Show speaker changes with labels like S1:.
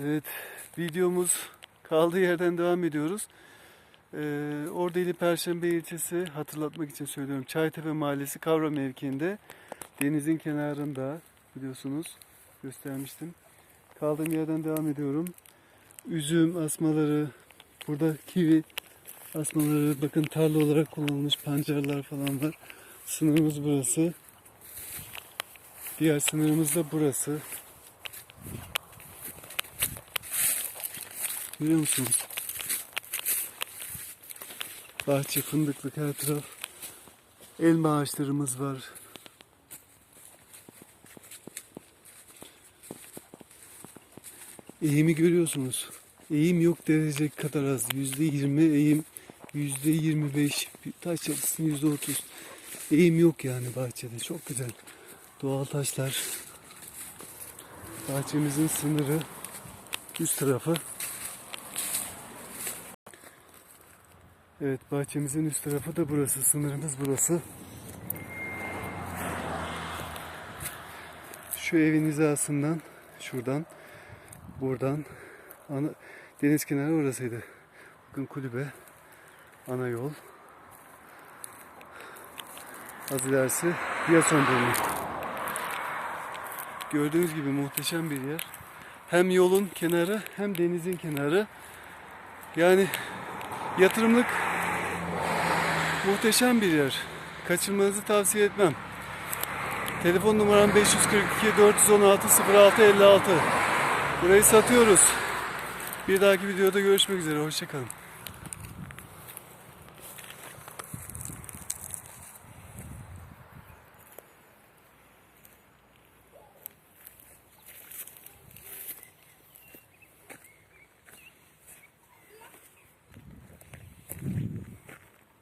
S1: Evet, videomuz kaldığı yerden devam ediyoruz. Ee, Ordili Perşembe ilçesi hatırlatmak için söylüyorum. Çaytepe Mahallesi Kavra mevkiinde denizin kenarında biliyorsunuz göstermiştim. Kaldığım yerden devam ediyorum. Üzüm asmaları, burada kivi asmaları bakın tarla olarak kullanılmış pancarlar falan var. Sınırımız burası. Diğer sınırımız da burası. Görüyor musunuz? Bahçe, fındıklık her taraf. Elma ağaçlarımız var. Eğimi görüyorsunuz. Eğim yok denecek kadar az. Yüzde yirmi eğim, yüzde yirmi beş, taş çatısının yüzde otuz. Eğim yok yani bahçede. Çok güzel. Doğal taşlar. Bahçemizin sınırı üst tarafı. Evet bahçemizin üst tarafı da burası. Sınırımız burası. Şu evin hizasından şuradan buradan ana, deniz kenarı orasıydı. Bakın kulübe ana yol. Az ilerisi Yason Burnu. Gördüğünüz gibi muhteşem bir yer. Hem yolun kenarı hem denizin kenarı. Yani yatırımlık muhteşem bir yer. Kaçırmanızı tavsiye etmem. Telefon numaram 542 416 06 56. Burayı satıyoruz. Bir dahaki videoda görüşmek üzere. Hoşçakalın.